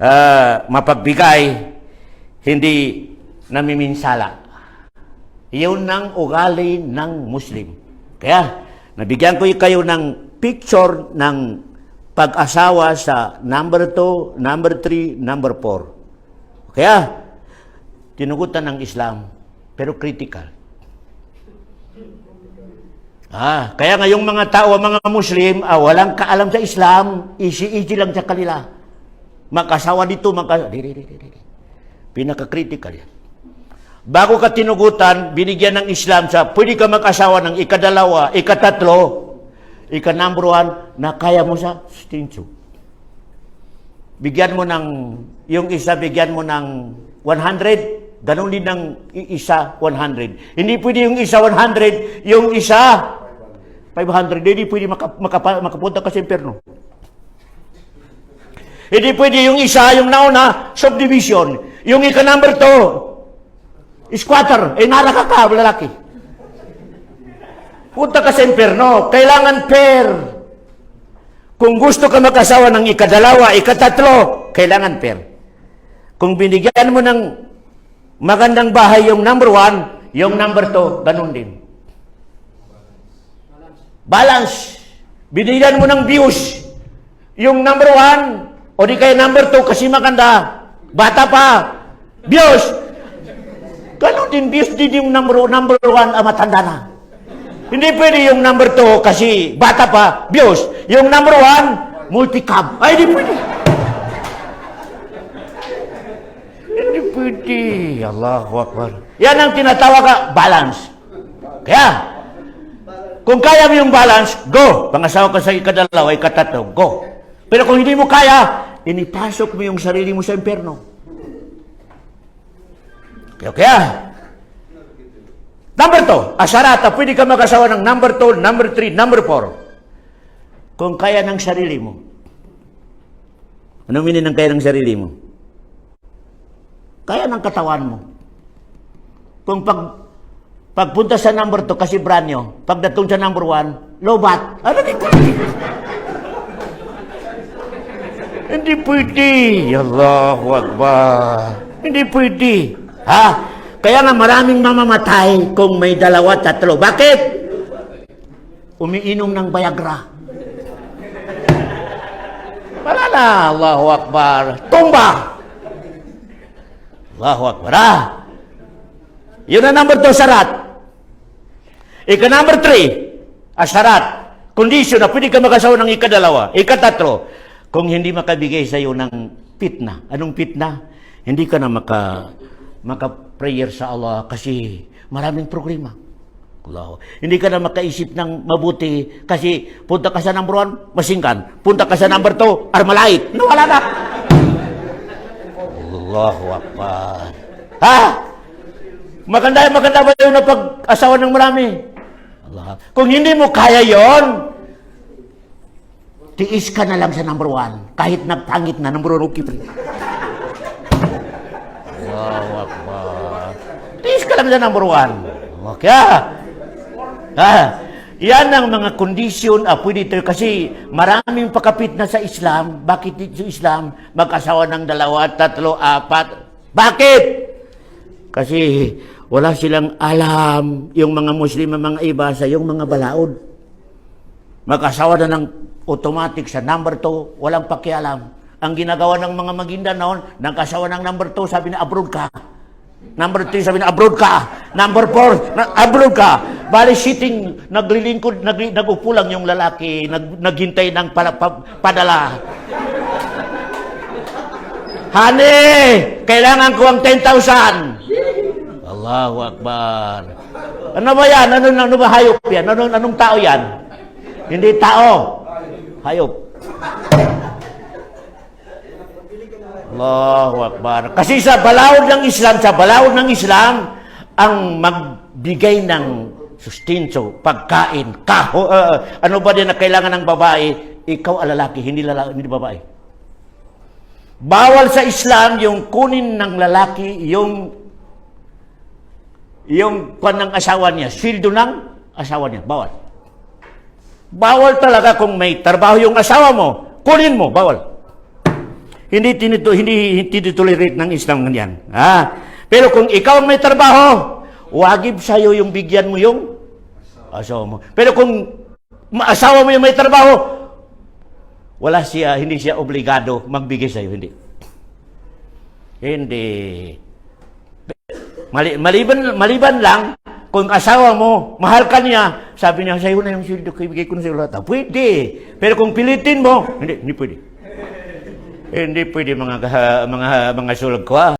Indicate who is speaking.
Speaker 1: ah, mapagbigay, hindi namiminsala. Iyon ang ugali ng Muslim. Kaya, nabigyan ko kayo ng picture ng pag-asawa sa number 2, number 3, number 4. Kaya, tinugutan ng Islam, pero critical. Ah, kaya ngayong mga tao, mga Muslim, ah, walang kaalam sa Islam, easy-easy lang sa kanila. Makasawa dito, maka... Di, di, di, di, di. Pinaka-critical yan. Bago ka tinugutan, binigyan ng Islam sa pwede ka mag-asawa ng ikadalawa, ikatatlo, ika-number one, na kaya mo sa stinso. Bigyan mo ng, yung isa, bigyan mo ng 100, ganun din ng isa, 100. Hindi pwede yung isa 100, yung isa 500, hindi pwede maka, makapa- makapunta ka sa impyerno. Hindi pwede yung isa, yung nauna, subdivision. Yung ika number two, squatter, eh naraka ka, lalaki. Punta ka sa impyerno, kailangan pair. Kung gusto ka mag-asawa ng ikadalawa, ikatatlo, kailangan pair. Kung binigyan mo ng magandang bahay yung number one, yung number two, ganun din. Balance. Binigyan mo ng views. Yung number one, o di kaya number two, kasi maganda. Bata pa. Views. Ganon din, views din yung number, number one, ah, matanda na. Hindi pwede yung number two kasi bata pa, views. Yung number one, multicab. Ay, hindi pwede. hindi pwede. Allahu Akbar. Yan ang tinatawag ka, balance. Kaya, kung kaya mo yung balance, go. Pangasawa ka sa ikadalawa, ikatatlo, go. Pero kung hindi mo kaya, inipasok mo yung sarili mo sa impyerno. Kaya, kaya number two, asarata, pwede ka mag-asawa ng number two, number three, number four. Kung kaya ng sarili mo. Anong minin ng kaya ng sarili mo? Kaya ng katawan mo. Kung pag pagpunta sa number 2 kasi branyo, pagdating sa number 1, lobat. Ano pwede? Hindi pwede. Allahu Akbar. Hindi pwede. Ha? Kaya nga maraming mamamatay kung may dalawa, tatlo. Bakit? Umiinom ng Viagra. Wala na. Allahu Akbar. Tumba. Allahu Akbar. Ah. Yun ang number two, sarat. Ika number three, asarat. Condition na pwede ka mag-asawa ng ikadalawa. Ikatatlo, kung hindi makabigay sa iyo ng pitna. Anong pitna? Hindi ka na maka, maka-prayer sa Allah kasi maraming problema. Allah. Hindi ka na makaisip ng mabuti kasi punta ka sa number one, masingkan. Punta ka sa number two, armalait. Nawala na. Allahu Akbar. Ha? Maganda, maganda ba yun na pag-asawa ng marami? Allah. Kung hindi mo kaya yon, tiis ka na lang sa number one. Kahit nagpangit na, number one, okay pa rin. Allahu Akbar. Tiis ka lang sa number one. Okay. Ah, yan ang mga kondisyon ah, pwede ito kasi maraming pakapit na sa Islam. Bakit dito sa Islam mag-asawa ng dalawa, tatlo, apat? Bakit? Kasi wala silang alam yung mga Muslim mga iba sa yung mga balaod. Mag-asawa na ng automatic sa number 2, walang pakialam. Ang ginagawa ng mga maginda noon, nagkasawa ng number 2, sabi na abroad ka. Number 3, sabi na abroad ka. Number 4, na, abroad ka. Bali sitting, naglilingkod, nag, nagupo lang yung lalaki, nag, naghintay ng pala, pa, padala. Honey, kailangan ko ang 10,000. Allahu Akbar. Ano ba yan? Ano, ano ba hayop yan? Ano, anong tao yan? Hindi tao. Hayop. Allahu Akbar. Kasi sa balawod ng Islam, sa balawod ng Islam, ang magbigay ng sustento, pagkain, kaho, uh, ano ba din na kailangan ng babae, ikaw ang lalaki, hindi lalaki, hindi babae. Bawal sa Islam yung kunin ng lalaki yung yung kwan asawa niya, sweldo ng asawa niya. Bawal. Bawal talaga kung may trabaho yung asawa mo, kunin mo, bawal. Hindi tinito, hindi tinitolerate ng Islam ganyan. Ha? Pero kung ikaw may trabaho, wagib sa'yo yung bigyan mo yung asawa mo. Pero kung ma- asawa mo yung may trabaho, wala siya, hindi siya obligado magbigay sa'yo, hindi. Hindi. Mali, maliban, maliban lang, kung asawa mo, mahal ka niya, sabi niya, sa'yo na yung sildo ko, ibigay ko na sa'yo lahat. Ah, Pwede. Pero kung pilitin mo, hindi, hindi pwede. Hindi pwede mga, mga, mga sulog ko, ah.